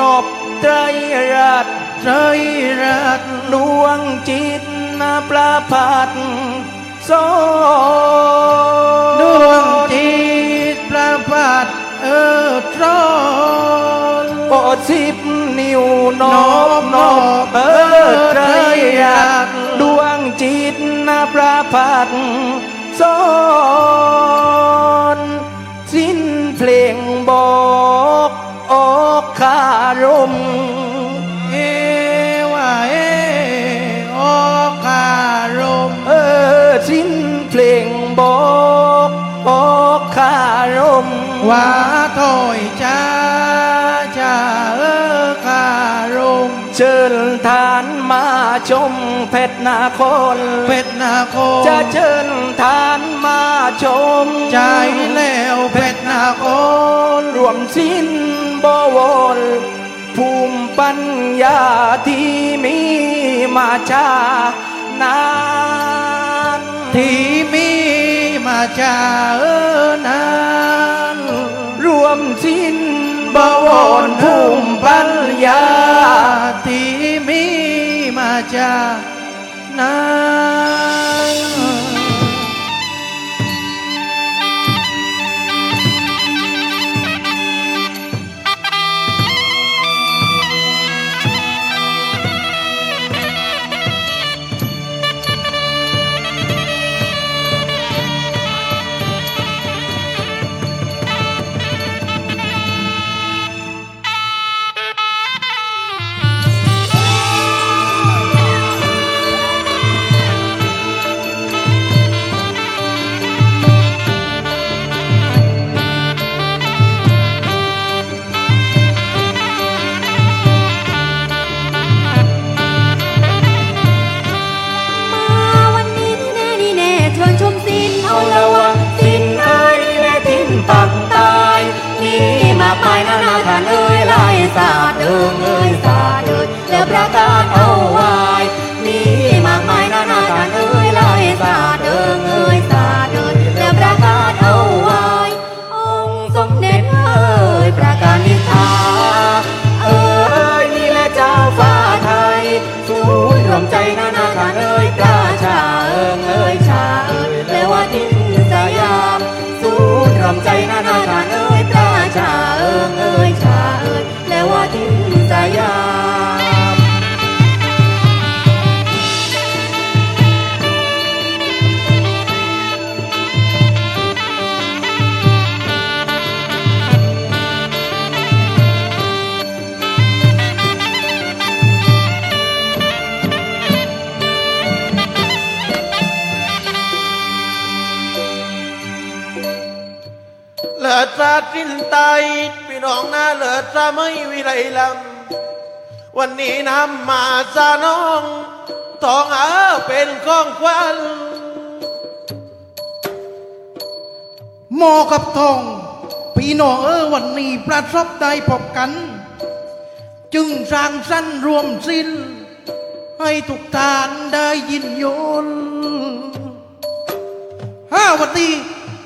นบไตรรัตน์ใจรักดวงจิตนาประพัดโซดวงจิตประพัดเออตรอนโอสิบนิ้วนบนบเออไตรรัตดวงจิตนาประพัดสอนสิ้นเพลง คารมเอว่าเอออกคารมเออสิ้นเพลงบอกออกคารมว่าถอย ชิญทานมาชมเพชรนาครเป็ดนาโคจะเชิญทานมาชมใจแล้วเป็ดนาโครวมสิ้นบวรภูมิปัญญาที่มีมาชานานที่มีมาจากเออนานรวมสิ้นบวรภูมิปัญญาที่มี มา เลิศราสิ้นไตพี่น้องนะเลิศราไม่วิไลลำวันนี้นำมาซาน้องทองเออเป็นของขวัญหมอกับทอง พี่น้องเออวันนี้ประสบได้พบกัน จึงสร้างสรรค์รวมสิ้น ให้ทุกท่านได้ยินยนห้าวันดี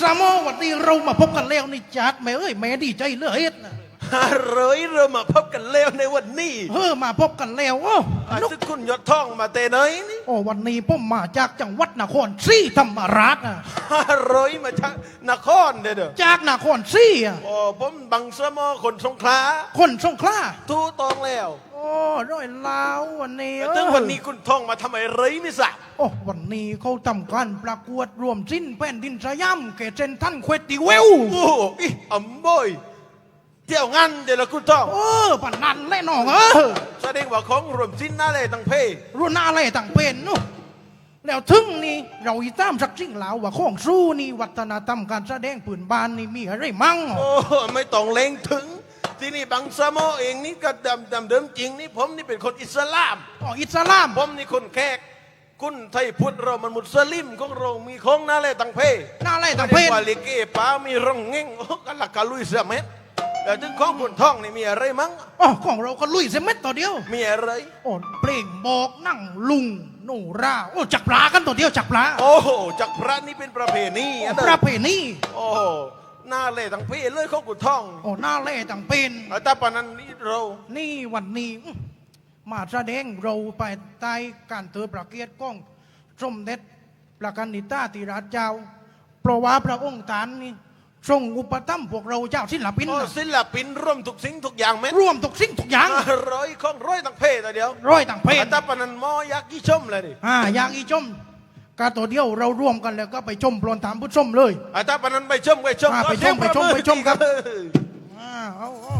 สามโมวันดีเรามาพบกันแล้วนี่จัดแม่เอ้ยแม่ดีใจเหลือเฮ็ดนะฮ่าเร้ยเรามาพบกันแล้วในวันนี้เออมาพบกันแล้วโอ้อานุกซึกคุณยศทองมาเตไหนนี่โอ้วันนี้ผมมาจากจังหวัดนครศรีธรรมราชนะฮ่าเร้ยมาจากนครเด้อเด้อจากนครศรีอะโอ้ผมบังสะมอคนสงขลาคนสงขลาทูตองแล้ว โอ้ร้อยลาววันนี้แต่เออถึงวันนี้คุณทองมาทำไมเร้ยไม่ทราบโอ้วันนี้เขาทำการประกวดรวมสิ้นแผ่นดินสยามเกเซนท่านเควติเวลโอ้อีอ่ำบอยเที่ยวงานเดี๋ยวละคุณทองเออปานนันแน่นอนเออแสดงว่าของรวมสิ้นหน้าเลยตั้งเพรุ่นอะไรต่างเป็นนู่นแล้วถึงนี่เราอีตามสักสิ่งแล้วว่าของสู้นี่วัฒนธรรมการแสดงปืนบานนี่มีอะไรมั่งโอ้ไม่ต้องเล็งถึง ที่นี่บังสะมอเองนี่ก็ดำดำเดิมจริงนี่ผมนี่เป็นคนอิสลาม อ๋ออิสลาม ผมนี่คนแขกคุณไทยพุทธเรามันมุสลิมของเรามีของน่าเล่ตังเพหน้าไล่ต่างเพศว่าลิเกป้ามีร่องเง่งโอ้กันหลักกะลุยเสือเม็ดแต่ถึงของคนท่องนี่มีอะไรมั้งอ๋อของเราก็ลุยเสเม็ดต่อเดียว มีอะไรโอ้เพลงบอกนั่งลุงหนูราโอ้จักปลากันตัวเดียวจักปลาโอ้โหจากพระนี่เป็นประเพณีอะปเด้ระอเพณีโอ้โหน่าเล่ตังเพเลยของคนท่องโอ้หน้าเล่ต่างเป็น เอาแต่ปานนั้นนี่เรา นี่วันนี้อื้อมาแสดงเราไปใต้การเตือประเกียรติก้องสมเด็จประกันนิตาธิราชเจ้า เพราะว่าพระองค์ตานนี่ทรงอุปถัมภ์พวกเราเจ้าศิลปินโอ้น่ะศิลปินร่วมทุกสิ่งทุกอย่างเม็ดร่วมทุกสิ่งทุกอย่าง ร้อยของร้อยตังเพแต่เดียวร้อยต่างเพศ เอาแต่ปานนั้นหมอยักษ์ยี่ชมเลยดิ อ่าอย่างอีชม กาตัวเดียวเราร่วมกันแล้วก็ไปชมปลอนตามผู้ชมเลยเอาแต่ปานนั้นไปชมไปชมอ่าไปชมขอเสียงไปชมปรบอไปชมครับเอออ่าเอาเอา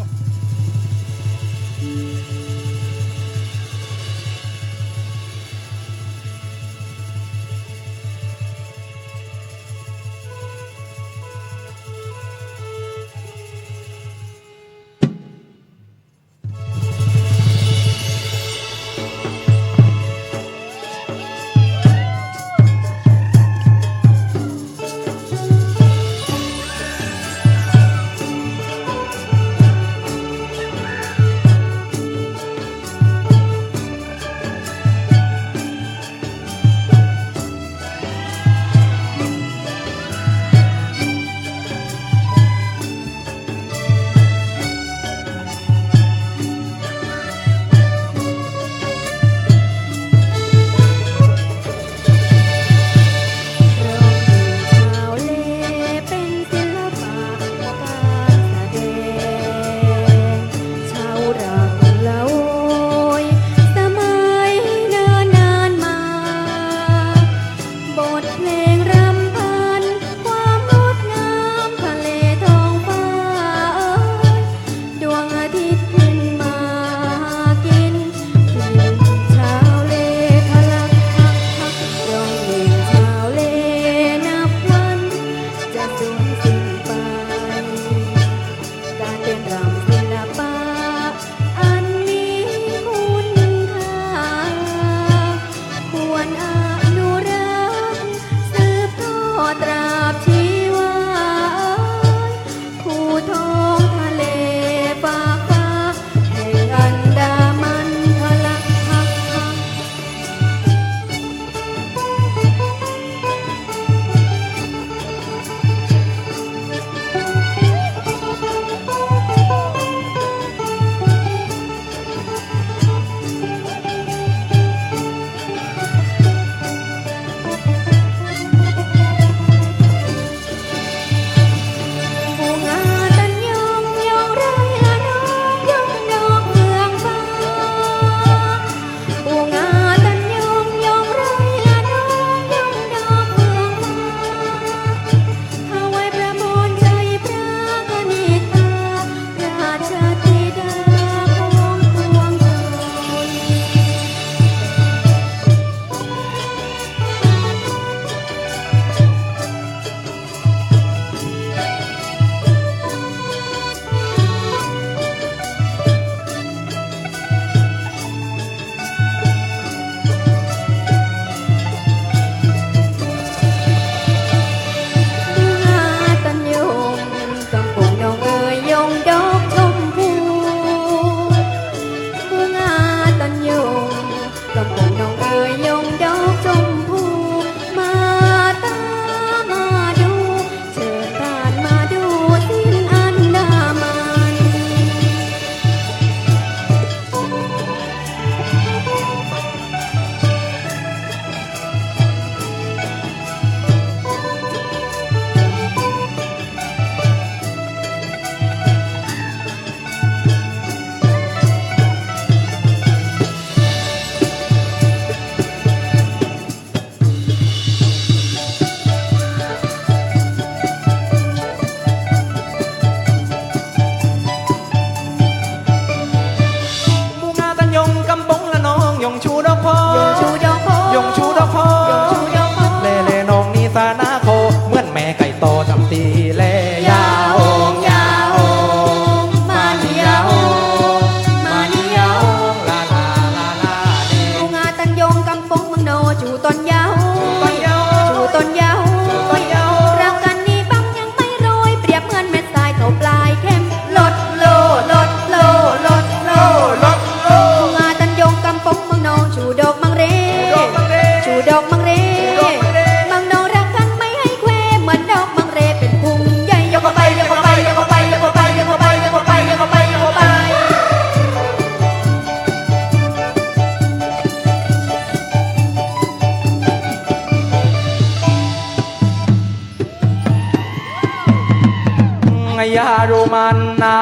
ยาโรมันนา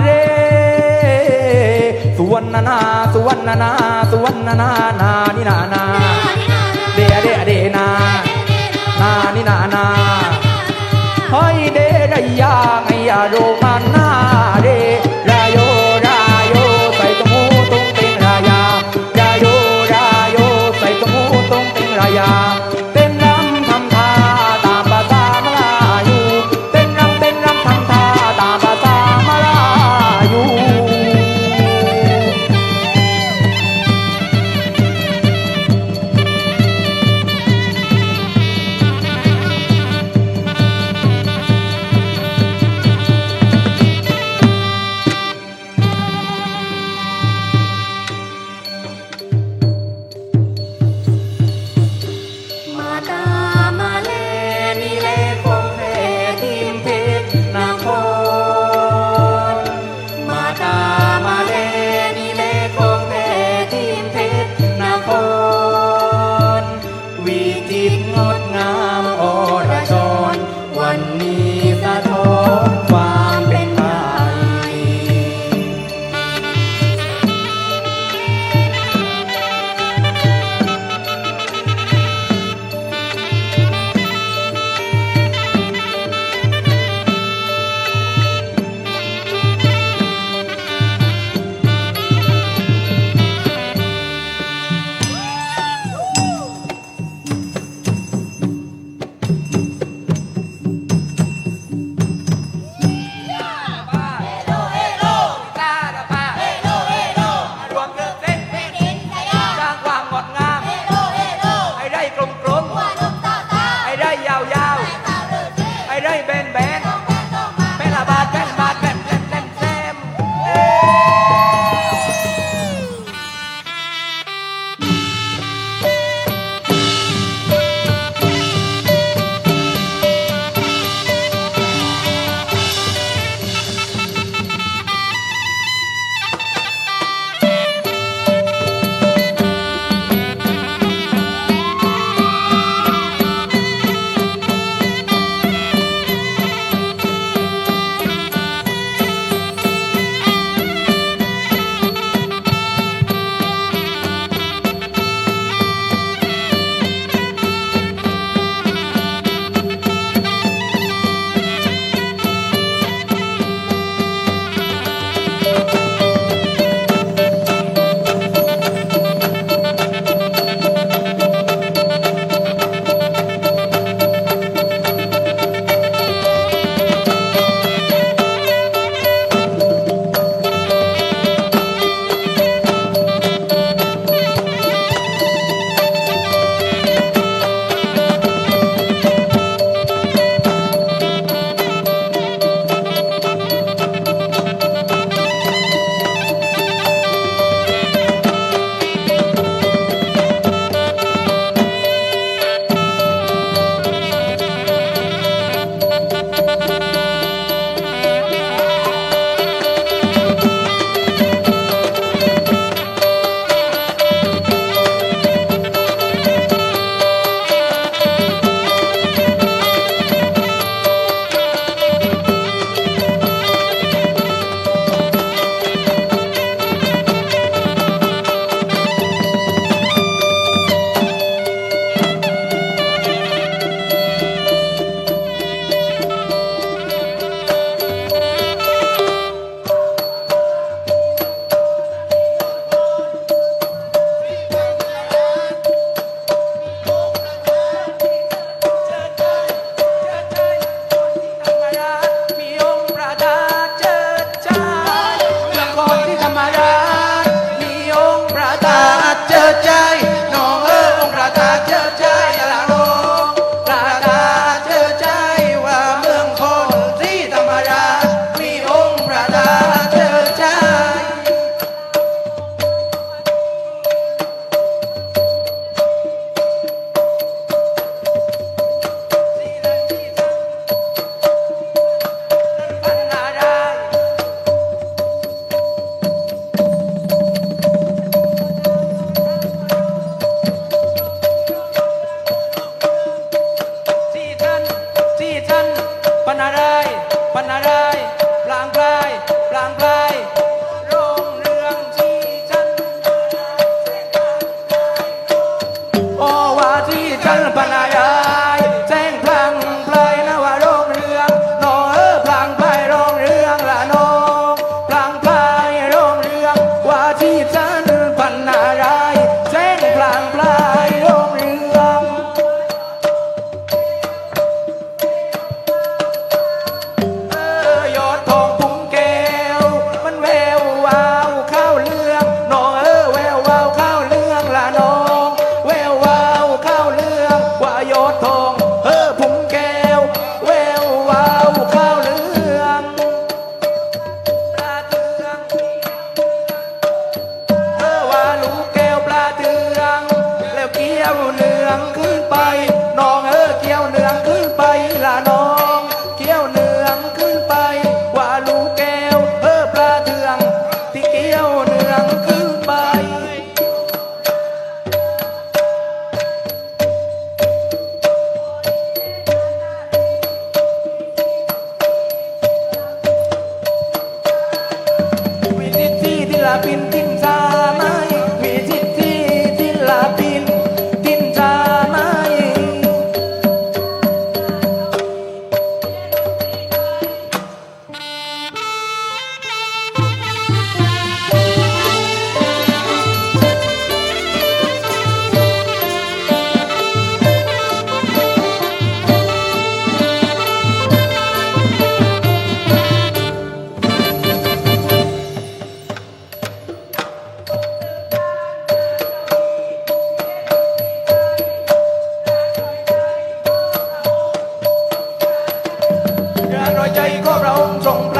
เรสุวรรณนาสุวรรณนาสุวรรณนานานินานาเดอเดอเดนานานินานาเฮ้ยเดรยางยาโรมันนา Radha อะไรปันอะไรปลางปลายปลางปลาย ปิ อย่าน้อย